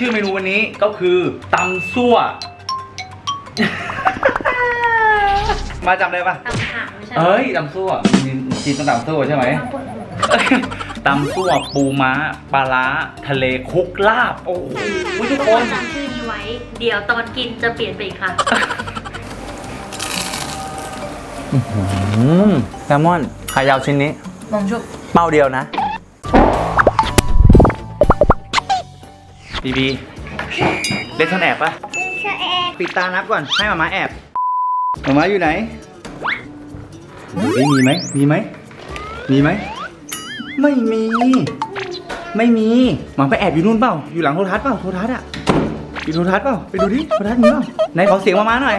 ชื่อเมนูวันนี้ก็คือตำซั่ว มาจำได้ปะตำถามไม่ใช่เอ้ยตำซั่วจีนจีนต้องตำซั่วใช่ไหมตำปวดหัวเอ้ยตำซั่วปูม้าปลาร้าทะเลคลุกลาบ โอ้โหทุทุกกคคนน จำชื่อนี้ไว้ เดี๋ยวตอนกินจะเปลี่ยนไปอีกค่ะ แซลมอนไข่ยาวชิ้นนี้มองชุบเป้าเดียวนะ บีบีเล่นซ่อนแอบปะปิดตานับก่อนให้มามาแอบมามาอยู่ไหนเฮ้ยมีไหมมีไหมมีไหมไม่มี ไม่มีหมาไปแอบอยู่นู่นเปล่าอยู่หลังโทรทัศน์เปล่าโทรทัศน์อะอยู่โทรทัศน์เปล่าไปดูดิโทรทัศน์มีเปล่าไหนขอเสียงมามาหน่อย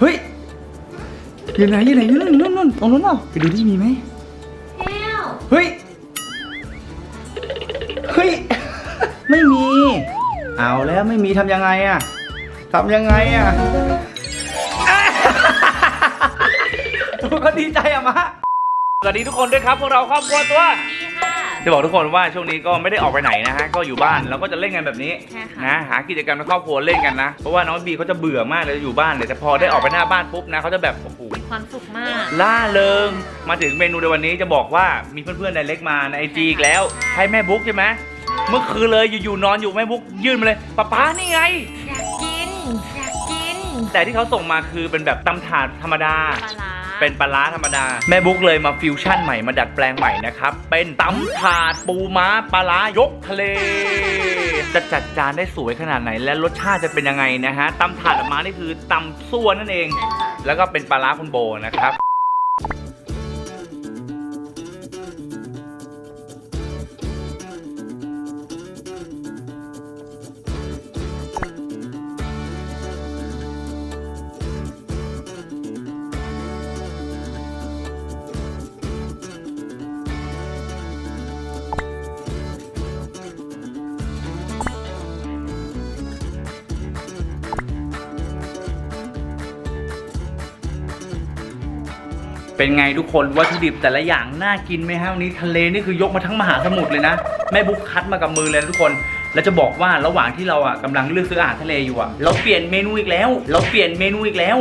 เฮ้ยอยู่ไหนอยู่ไหนอยู่นู่นนู่นนู่นตรงนู้นเปล่าไปดูดิมีไหม เอาแล้วไม่มีทำยังไงอะทำยังไงอะทุกคนดีใจอะมะสวัสดีทุกคนด้วยครับพวกเราครอบครัวตัวดีค่ะจะบอกทุกคนว่าช่วงนี้ก็ไม่ได้ออกไปไหนนะฮะก็อยู่บ้านแล้วก็จะเล่นกันแบบนี้ใช่ค่ะ นะหากิจกรรมในครอบครัวเล่นกันนะเพราะว่าน้องบีเขาจะเบื่อมากเลยอยู่บ้านเลยแต่พอได้ออกไปหน้าบ้านปุ๊บนะเขาจะแบบโอ้โห มีความสุขมาก ล่าเริงมาถึงเมนูในวันนี้จะบอกว่ามีเพื่อนๆในเล็กมาในไอจีอีกแล้ว ให้แม่บุ๊กใช่ไหม เมื่อคืนเลยอยู่ๆนอนอยู่แม่บุ๊กยื่นมาเลยป้าป๊านี่ไง อยากกิน อยากกินแต่ที่เขาส่งมาคือเป็นแบบตำถาดธรรมดา ปลาร้าเป็นปลาร้าธรรมดา แม่บุ๊กเลยมาฟิวชั่นใหม่มาดัดแปลงใหม่นะครับ เป็นตำถาดปูม้าปลาร้ายกทะเล จะจัดจานได้สวยขนาดไหน และรสชาติจะเป็นยังไงนะฮะตำถาดออกมานี่คือตำซั่วนั่นเองใช่ค่ะแล้วก็เป็นปลาร้าคุณโบนะครับ เป็นไงทุกคนวัตถุดิบแต่ละอย่างน่ากินไหมฮะวันนี้ทะเลนี่คือยกมาทั้งมหาสมุทรเลยนะแม่บุ๊กคัดมากับมือเลยนะทุกคนแล้วจะบอกว่าระหว่างที่เราอะกำลังเลือกซื้ออาหารทะเลอยู่อะเราเปลี่ยนเมนูอีกแล้ว เราเปลี่ยนเมนูอีกแล้ว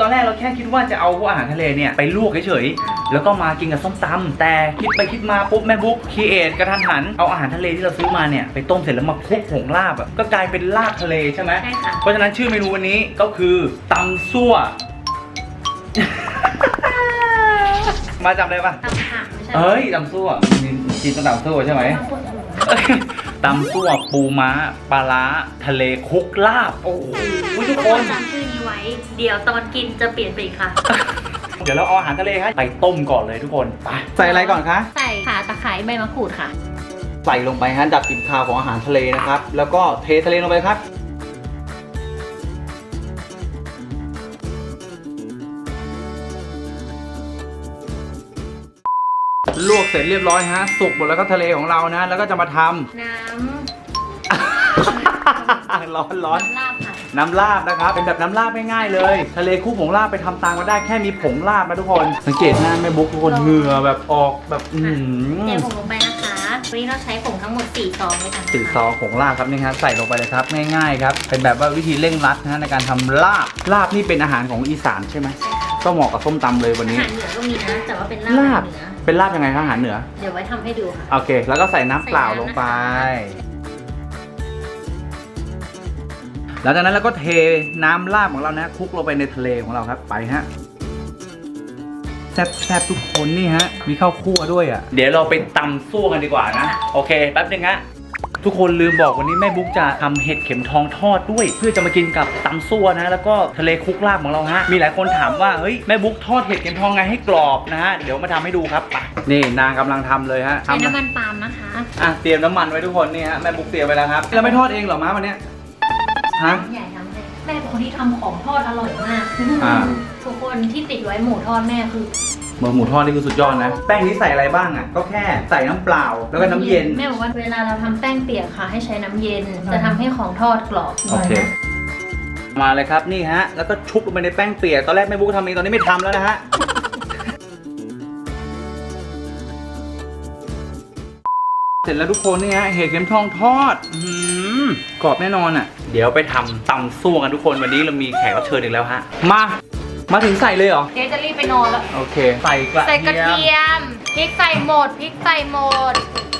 ตอนแรกเราแค่คิดว่าจะเอาพวกอาหารทะเลเนี่ยไปลวกเฉยๆแล้วก็มากินกับส้มตำแต่คิดไปคิดมาปุ๊บแม่บุ๊กคีเอทกระทันหันเอาอาหารทะเลที่เราซื้อมาเนี่ยไปต้มเสร็จแล้วมาคลุกผงลาบอะก็กลายเป็นลาบทะเลใช่ไหมใช่ค่ะเพราะฉะนั้นชื่อเมนูวันนี้ก็คือตำซั่ว มาจำได้ปะตำถามไม่ใช่เอ้ยตำซั่วจีนจีนต้องตำซั่วใช่ไหม ตำปวดหัวเอ้ยตำซั่วปูม้าปลาร้าทะเลคลุกลาบ โอ้โหทุทุกกคคนน จำชื่อนี้ไว้ เดี๋ยวตอนกินจะเปลี่ยนไปอีกค่ะ เดี๋ยวเราเอาอาหารทะเลครับไปต้มก่อนเลยทุกคน ไป ใส่อะไรก่อนคะ ใส่ข่าตะไคร้ใบมะกรูดค่ะ ใส่ลงไปฮะดับกลิ่นคาวของอาหารทะเลนะครับ แล้วก็เททะเลลงไปครับ ลวกเสร็จเรียบร้อยฮะ สุกหมดแล้วก็ทะเลของเรานะ แล้วก็จะมาทน้ำ ร้อนำร้อน น้ำลาบค่ะน้ำลาบนะครับ เป็นแบบน้ำลาบง่ายๆเลย ทะเลคู่ผงลาบไปทำตามมาได้แค่มีผงลาบนะทุกคน สังเกตหน้าแม่บุ๊กทุกคนเหงื่อแบบออกแบบอือเดี๋หืยวอผมลงไปนะคะวันนี้เราใช้ผงทั้งหมด4ซองด้วยกันนะคะสีซองผงลาบครับนี่ฮะใส่ลงไปเลยครับง่ายๆครับ เป็นแบบว่าวิธีเร่งรัดนะฮะในการทำลาบ ลาบนี่เป็นอาหารของอีสานใช่ไหมใช่ค่ะก็เหมาะกับส้มตำเลยวันอานี้ หารเหนือก็มีนะ แต่ว่าเป็นลาลาบบเหนือ เป็นลาบยังไงครับอาหารเหนือ เดี๋ยวไว้ทำให้ดูค่ะ โอเค แล้วก็ใส่น้ำเปล่าลงไป หลังจากนั้นเราก็เทน้ำลาบของเรานะคลุกลงไปในทะเลของเราครับ ไปฮะ แซ่บๆทุกคนนี่ฮะ มีข้าวคั่วด้วยอะ เดี๋ยวเราไปตำซั่วกันดีกว่านะ โอเค แป๊บนึงฮะ ทุกคนลืมบอกวันนี้แม่บุ๊กจะทำเห็ดเข็มทองทอดด้วย เพื่อจะมากินกับตำซั่วนะ แล้วก็ทะเลคลุกลาบของเราฮะมีหลายคนถามว่าเฮ้ยแม่บุ๊กทอดเห็ดเข็มทองไงให้กรอบนะฮะเดี๋ยวมาทำให้ดูครับไปนี่นางกำลังทำเลยฮะใช้ทำน้ำมันปาล์มนะคะอะเตรียมน้ำมันไว้ทุกคนนี่ฮะแม่บุ๊กเตรียมไว้แล้วครับเราไม่ทอดเองเหรอม้าวันเนี้ยฮะใหญ่ทำให้ แม่เป็นคนที่ทำของทอดอร่อยมากอ่า ทุกคนที่ติดไว้หมูทอดแม่คือหมูหมูทอดนี่คือสุดยอดนะ แป้งนี้ใส่อะไรบ้างอะ ก็แค่ใส่น้ำเปล่า แล้วก็น้ำเย็น แม่บอกว่าเวลาเราทำแป้งเปียกค่ะ ให้ใช้น้ำเย็น จะทำให้ของทอดกรอบ โอเค มาเลยครับนี่ฮะ แล้วก็ชุบลงไปในแป้งเปียก ตอนแรกแม่บุ๊กทำเอง ตอนนี้ไม่ทำแล้วนะฮะ เสร็จแล้วทุกคนนี่ฮะ เห็ดเข็มทองทอด อื้อหือกรอบแน่นอนอะ เดี๋ยวไปทำตำซั่วกันทุกคนวันนี้เรามีแขกรับเชิญอีกแล้วฮะ มา มาถึงใส่เลยเหรอ เจ๊จะรีบไปนอนแล้ว โอเค ใส่กระใส่กระเทียมเทียมพริกใส่หมดพริกใส่หมด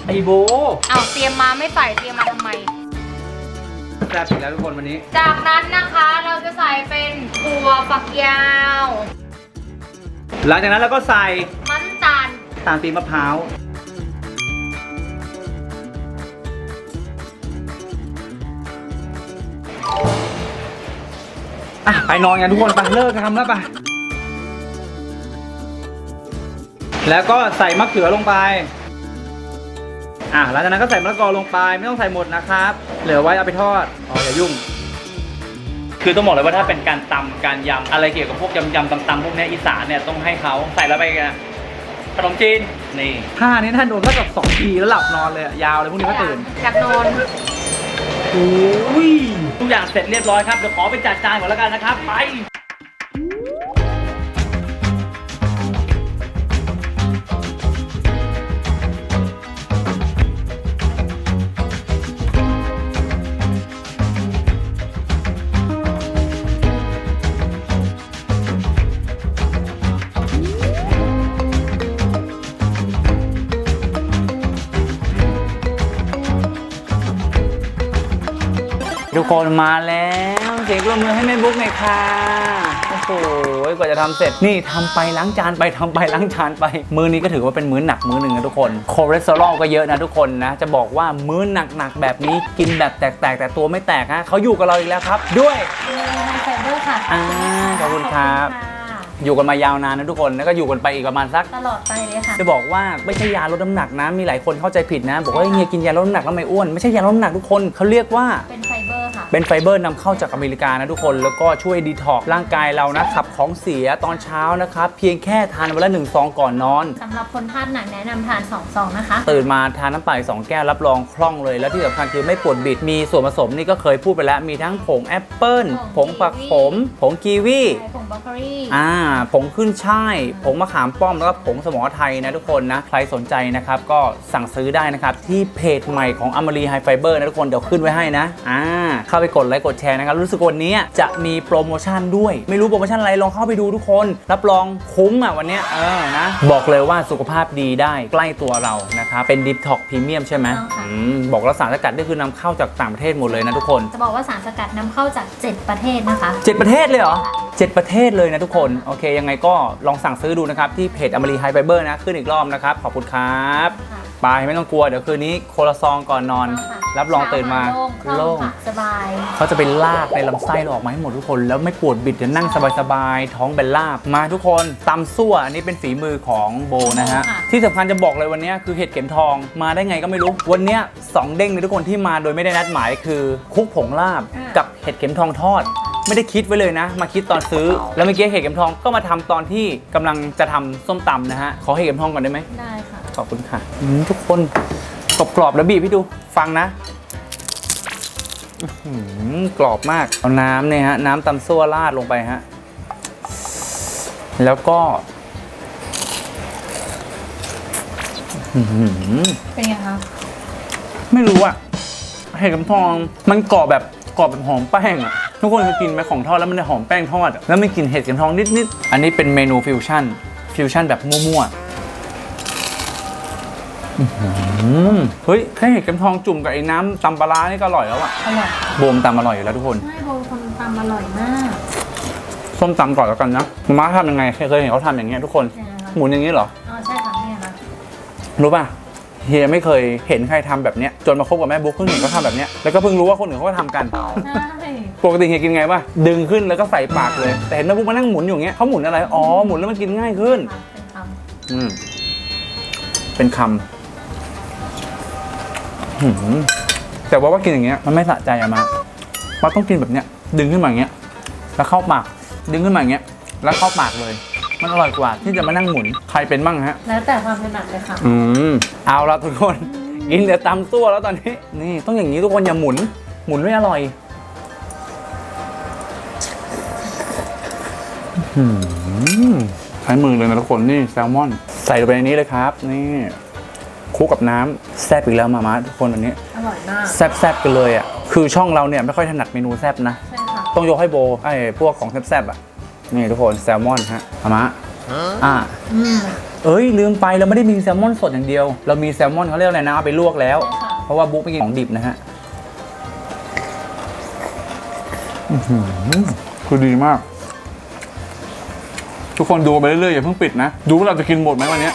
ไอโบเอาเตรียมมาไม่ใส่เตรียมมาทำไม แซ่บอีกแล้วทุกคนวันนี้ จากนั้นนะคะเราจะใส่เป็นถั่วฝักยาวหลังจากนั้นเราก็ใส่มันำตาลตาลปี๊บมะพร้าว อะไปนอนกันทุกคนไปเลิกทำแล้วไปแล้วก็ใส่มะเขือลงไป อะหลังจากนั้นก็ใส่มะละกอลงไป ไม่ต้องใส่หมดนะครับ เหลือไว้เอาไปทอดอ๋ออย่ายุ่ง คือต้องบอกเลยว่าถ้าเป็นการตำการยำอะไรเกี่ยวกับพวกยำยำตำตำพวกเนี้ยอีสานเนี่ยต้องให้เขาใส่แล้วไปกันขนมจีนนี่ท่านี้ท่านโดนเท่ากับสองทีแล้วหลับนอนเลยอะยาวเลยพรุ่งนี้ก็ตื่น จากนอนโอ้ยทุกอย่างเสร็จเรียบร้อยครับเดี๋ยวขอไปจัดจานก่อนแล้วกันนะครับไป คนมาแล้วเสียงกรบมือให้แม่บุ๊กหน่อยค่ะโอ้โหกว่าจะทำเสร็จนี่ทำไปล้างจานไปทำไปล้างจานไป มื้อนี้ก็ถือว่าเป็นมื้อหนักมื้อหนึ่งนะทุกคนคอเลสเตอรอลก็เยอะนะทุกคนนะ จะบอกว่ามื้อหนักๆแบบนี้กินแบบแตกๆ แต่ตัวไม่แตกฮะเขาอยู่กับเราอีกแล้วครับ ด้วยไฮไฟเบอร์ค่ะอ่าขอบคุณครับขอณค่ะอยู่กันมายาวนานนะทุกคน แล้วก็อยู่กันไปอีกประมาณสัก ตลอดไปเลยค่ะ จะบอกว่าไม่ใช่ยาลดน้ำหนักนะ มีหลายคนเข้าใจผิดนะ บอกว่าเฮียกินยาลดน้ำหนักแล้วไม่อ้วน ไม่ใช่ยาลดน้ำหนักทุกคน เขาเรียกว่า เป็นไฟ เบอร์ค่ะ เป็นไฟเบอร์นำเข้าจากอเมริกานะทุกคน แล้วก็ช่วยดีท็อกซ์ร่างกายเรานะขับของเสียตอนเช้านะครับ เพียงแค่ทานวันละหนึ่งซองก่อนนอน สำหรับคนธาตุหนักแนะนำทาน2ซองนะคะ ตื่นมาทานน้ำเปล่าอีกสองแก้วรับรองคล่องเลย แล้วที่สำคัญคือไม่ปวดบิด มีส่วนผสมนี่ก็เคยพูดไปแล้ว มีทั้งผงแอปเปิ้ลผผงงผักกีวีขมผงกีวีใช้ผงบล็อกเกอรี่อ่าผงขึ้นช่ายผงมะขามป้อมแล้วก็ผงสมอไทยนะทุกคนนะ ใครสนใจนะครับก็สั่งซื้อได้นะครับ ที่เพจใหม่ของอมรีไฮไฟเบอร์นะทุกคนเดี๋ยวขึ้นไว้ให้นะอ่าเข้าไปกดไลค์กดแชร์นะครับ รู้สึกวันนี้จะมีโปรโมชั่นด้วย ไม่รู้โปรโมชั่นอะไรลองเข้าไปดูทุกคน รับรองคุ้มอะวันเนี้ยเออนะ บอกเลยว่าสุขภาพดีได้ใกล้ตัวเรานะครับเป็นดิฟท็อกพรีเมียมใช่ไหมต้องค่ะอืมบอกแล้วสารสกัดนี่คือนำเข้าจากต่างประเทศหมดเลยนะทุกคน จะบอกว่าสารสกัดนำเข้าจาก 7 ประเทศนะคะเจ็ดประเทศเลยเหรอเจ็ดประเทศเลยนะทุกคน โอเค ยังไงก็ลองสั่งซื้อดูนะครับ ที่เพจอมรีไฮไฟเบอร์นะ ขึ้นอีกรอบนะครับ ขอบคุณครับค่ะไปไม่ต้องกลัว เดี๋ยวคืนนี้โคลาซองก่อนนอนรับรองตื่นมาโล่โล่งงค่ะสบายเขาจะไปลากในลำไส้เราออกมาให้หมดทุกคน แล้วไม่ปวดบิดจะนั่งสบายๆท้องเป็นลาบมาทุกคนตำซั่วอันนี้เป็นฝีมือของโบนะฮะค่ะที่สำคัญจะบอกเลยวันนี้คือเห็ดเข็มทองมาได้ไงก็ไม่รู้วันนี้สองเด้งเลยทุกคนที่มาโดยไม่ได้นัดหมายคือ คุกผงลาบกับเห็ดเข็มทองทอด ไม่ได้คิดไว้เลยนะ มาคิดตอนซื้อ แล้วเมื่อกี้เห็ดเข็มทองก็มาทำตอนที่กำลังจะทำส้มตำนะฮะ ขอเห็ดเข็มทองก่อนได้ไหม ได้ค่ะ ขอบคุณค่ะอืมทุกคนกรอบๆแล้วบีบให้ดูฟังนะอื้อหือกรอบมาก เอาน้ำเนี่ยฮะ น้ำตำซั่วราดลงไปฮะ แล้วก็อื้อหือเป็นไงคะ ไม่รู้อะเห็ดเข็มทอง มันกรอบแบบกรอบแบบหอมแป้งอะ ทุกคนเคยกินไหมของทอดแล้วมันจะหอมแป้งทอดอะแล้วไม่กลิ่นเห็ดเข็มทองนิดๆ อันนี้เป็นเมนูฟิวชั่น ฟิวชั่นแบบมั่วๆอื้อหือเฮ้ยแค่เห็ดเข็มทองจุ่มกับไอ้น้ำตำปลาร้านี่ก็อร่อยแล้วอะอร่อยโบมตำอร่อยอยู่แล้วทุกคน ใช่โบคนทำอร่อยมากส้มตำก่อนแล้วกันนะมาม่าทำยังไงเคยเห็นเขาทำอย่างเงี้ยทุกคนเนี่ยนะคะหมุนอย่างนี้เหรออ๋อใช่ค่ะเนี่ยค่ะรู้ป่ะเฮียไม่เคยเห็นใครทำแบบเนี้ยจนมาคบกับแม่บุ๊กเพิ่งเห็นเขาทำแบบเนี้ยแล้วก็เพิ่งรู้ว่าคนอื่นเขาก็ทำกันใช่ ปกติเฮียกินไงป่ะดึงขึ้นแล้วก็ใส่ปากเลย แต่เห็นแม่บุ๊กมานั่งหมุนอยู่อย่างเงี้ยเขาหมุนอะไรอ๋อหมุนแล้วมันกินง่ายขึ้นค่ะเป็นคอืม เป็นคำหืมแต่ว่าว่ากินอย่างเงี้ยมันไม่สะใจอะมาเราต้องกินแบบเนี้ย ดึงขึ้นมาอย่างเงี้ย แล้วเข้าปาก ดึงขึ้นมาอย่างเงี้ย แล้วเข้าปากเลย มันอร่อยกว่าที่จะมานั่งหมุนใครเป็นบ้างฮะำแล้วแต่ความถนัดเลยค่ะ อืม เอาละทุกคน กินแต่ตำซั่วแล้วตอนนี้ นี่ต้องอย่างนี้ทุกคนอย่าหมุน หมุนไม่อร่อย ใช้มือเลยนะทุกคนนี่แซลมอน ใส่ลงไปในนี้เลยครับ นี่คลุกกับน้ำแซ่บอีกแล้วมามาทุกคนอันนี้อร่อยมากแซ่บๆกันเลยอะคคือช่องเราเนี่ยไม่ค่อยถนัดเมนูแซ่บนะใช่ค่ะต้องยกให้โบไอ้พวกของแซ่บๆอะนี่ทุกคนแซลมอนฮะเอามาอ่าอืมเอ้ยลืมไปเราไม่ได้มีแซลมอนสดอย่างเดียว เรามีแซลมอนเขาเรียกอะไรนะเอาไปลวกแล้วใช่ค่ะเพราะว่าบุ๊กไม่กินของดิบนะฮะอื้อหือคือดีมาก ทุกคนดูไปเรื่อยๆอย่าเพิ่งปิดนะ ดูว่าเราจะกินหมดไหมวันนี้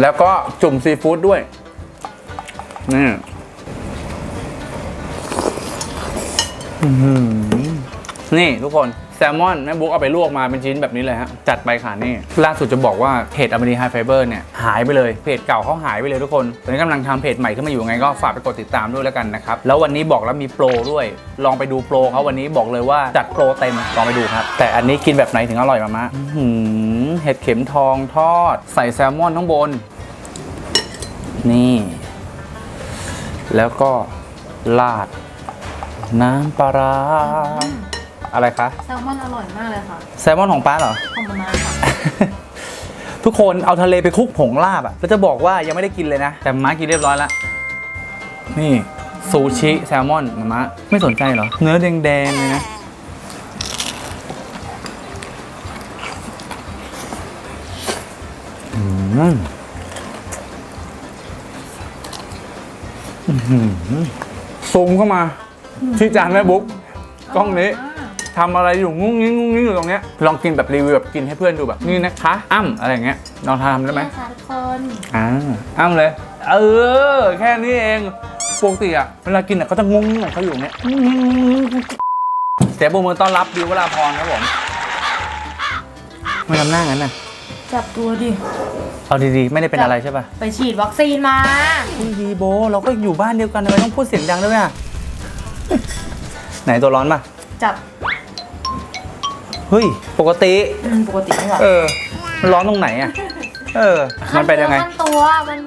แล้วก็จุ่มซีฟู้ดด้วย นี่นี่ทุกคน แซลมอนแม่บุ๊กเอาไปลวกมาเป็นชิ้นแบบนี้เลยฮะ จัดไปค่ะนี่ ล่าสุดจะบอกว่าเพจอ m ม r ีไฮไฟเบอร์เนี่ย หายไปเลย เพจเก่าเขาหายไปเลยทุกคน ตอนนี้กำลังทำเพจใหม่ขึ้นมาอยู่ไงก็ฝากไปกดติดตามด้วยแล้วกันนะครับ แล้ววันนี้บอกแล้วมีโปรด้วย ลองไปดูโปรเขาวันนี้บอกเลยว่าจัดโปรเต็มลองไปดูครับ แต่อันนี้กินแบบไหนถึงอร่อยมามะหือเห็ดเข็มทองทอด ใส่แซลมอนข้างบน นี่ แล้วก็ราดน้ำปลาร้า อะไรคะ แซลมอนอร่อยมากเลยค่ะแซลมอนของป้าเหรอ ขอบคุณมากค่ะ ทุกคนเอาทะเลไปคลุกผงลาบอะแล้วจะบอกว่ายังไม่ได้กินเลยนะ แต่ม้ากินเรียบร้อยแล้ว นี่ซูชิแซลมอนนะม้าไม่สนใจเหรอ เนื้อแดงๆเลยนะ อืมอื้อหือซูมเข้ามา ที่จานแม่บุ๊กกล้องนี้ ทำอะไรอยู่งุ้งงิ้งงุ้งงิ้งอยู่ตรงเนี้ยลองกินแบบรีวิวแบบกินให้เพื่อนดูแบบนี่นะคะอ้ำอะไรอย่างเงี้ยลองทำได้ไหมค่ะทุกคนอ่าอ้ำเลยเออแค่นี้เองปกติอะเวลากินอะเขาจะงุ้งงิ้งของเขาอยู่เนี้ยเสียโบกมือต้อนรับดิววราพรครับผมไม่ทำหน้างั้นน่ะจับตัวดิเอาดีๆ ไม่ได้เป็นอะไรใช่ป่ะ ไปฉีดวัคซีนมาอุ้ยดีโบ เราก็อยู่บ้านเดียวกันทำไมต้องพูดเสียงดังด้วยอะไหนตัวร้อนป่ะ จับ เฮ้ย ปกติ อืมปกติไม่หรอเออ มันร้อนตรงไหนอะ เออ มันเป็นยังไง ขั้นตัวมัน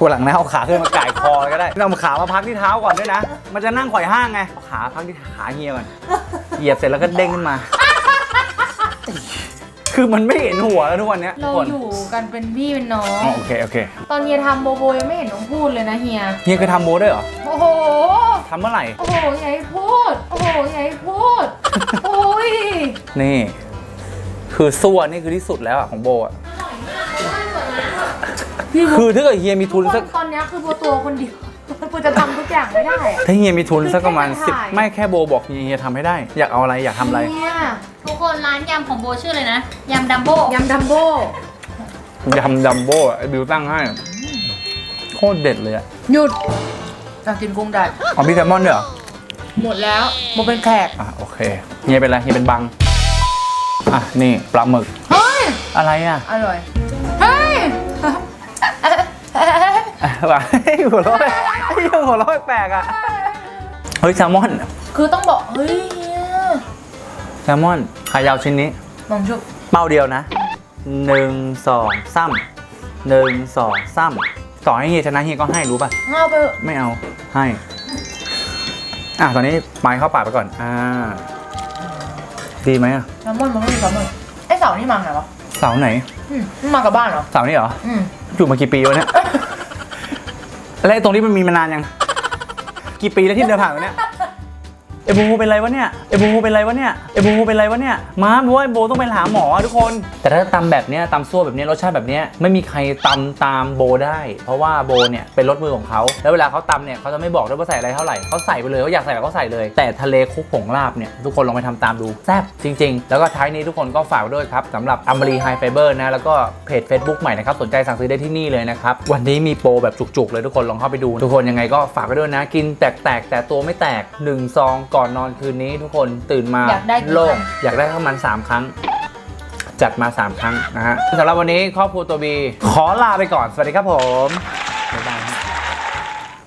วันหลังนะเอาขาขึ้นมาก่ายคอเลยก็ได้เอาขามาพักที่เท้าก่อนด้วยนะ มันจะนั่งไขว่ห้างไงเอาขาพักที่ขาเฮียก่อน เหยียบเสร็จแล้วก็เด้งขึ้นมา คือมันไม่เห็นหัวแล้วทุกวันเนี้ยทุเรากคนอยู่กันเป็นพี่เป็นน้อง อ๋อโอเคโอเคตอนเฮียทำโบโบยังไม่เห็นน้องพูดเลยนะเฮีย เฮียเคยทำโบด้วยเหรอโอ้โห ทำเมื่อไหร่ โอ้โหอย่าให้พูด โอ้โหอย่าให้พูด โอ้ ยนี่ คือส่วนนี่คือที่สุดแล้วอะของโบอะพี่คือถ้าเกิดเฮียมีทุนทุกคสักนตอนเนี้ยคือโบตัวคนเดียวโบจะทำทุกอย่างไม่ได้อะ ถ้าเฮียมีทุนสักประมาณคือสิบแค่ถ่าย ไม่แค่โบบอกเฮียเฮียทำให้ได้ อยากเอาอะไรอยากทำอะไร เนี่ยทุกคนร้านยำของโบชื่อเลยนะ ยำดัมโบยำดัมโบ้ยำดัมโบ้อะไอ้บิวตั้งให้โคตรเด็ดเลยอะหยุดจะกินกุ้งได้ อ๋อมีแซลมอนด้วยเหรอ หมดแล้วโบเป็นแขก อะโอเคเฮียเป็นอะไรเฮียเป็นบัง อะนี่ปลาหมึก เฮ้ย อะไรอะ อร่อย เฮ้ยอะว่าเฮ้ยหัวเราะไอ้เหี้ยหัวเราะแปลกๆอะ เฮ้ยแซลมอนคือต้องบอก เฮ้ยเฮียแซลมอนขายาวชิ้นนี้มองชุบเป้าเดียวนะหนึ่งสองซ้ำหนึ่งสองซ้ำต่อให้เฮียชนะเฮียก็ให้รู้ป่ะ เอาไปเถอะไม่เอาให้ อะตอนนี้ไม้เข้าปากไปก่อน อ่า ดีไหมอะแซลมอนมันก็มีแซลมอนไอเสานี่มาไงวะเสาไหน อืมมันมากับบ้านเหรอ เสานี่เหรอ อืมอยู่มากี่ปีวะเนี่ย แล้วไอ้ตรงนี้มันมีมานานยัง กี่ปีแล้วที่เดินผ่านตรงเนี้ย เอโบเป็นไรวะเนี่ย เอโบเป็นไรวะเนี่ย เอโบเป็นไรวะเนี่ย มาโว้ยโบต้องไปหาหมอทุกคน แต่ถ้าตำแบบเนี้ยตำซั่วแบบเนี้ยรสชาติแบบเนี้ยไม่มีใครตำตามโบได้ เพราะว่าโบเนี่ยเป็นรสมือของเขา แล้วเวลาเขาตำเนี่ยเขาจะไม่บอกด้วยว่าใส่อะไรเท่าไหร่เขาใส่ไปเลยเขาอยากใส่อะไรก็ใส่เลย แต่ทะเลคุกผงลาบเนี่ยทุกคนลองไปทำตามดูแซ่บจริง ๆ แล้วก็ท้ายนี้ทุกคนก็ฝากด้วยครับสำหรับอัมบรีไฮไฟเบอร์นะแล้วก็เพจ Facebook ใหม่นะครับสนใจสั่งซื้อได้ที่นี่เลยนะครับวันนี้มีโปรแบบจุกๆเลยทุกคนลองเข้าไปดู ทุกคนยังไงก็ฝากไว้ด้วยนะ กินแตกๆแต่ตัวไม่แตก1ซองกอนนอนคืนนี้ทุกคนตื่นมาอยากได้กี่โล่งครั้ง อยากได้ประมาณ3ครั้ง จัดมา 3 ครั้งนะฮะสำหรับวันนี้ครอบครัวตัวบี ขอลาไปก่อน สวัสดีครับผม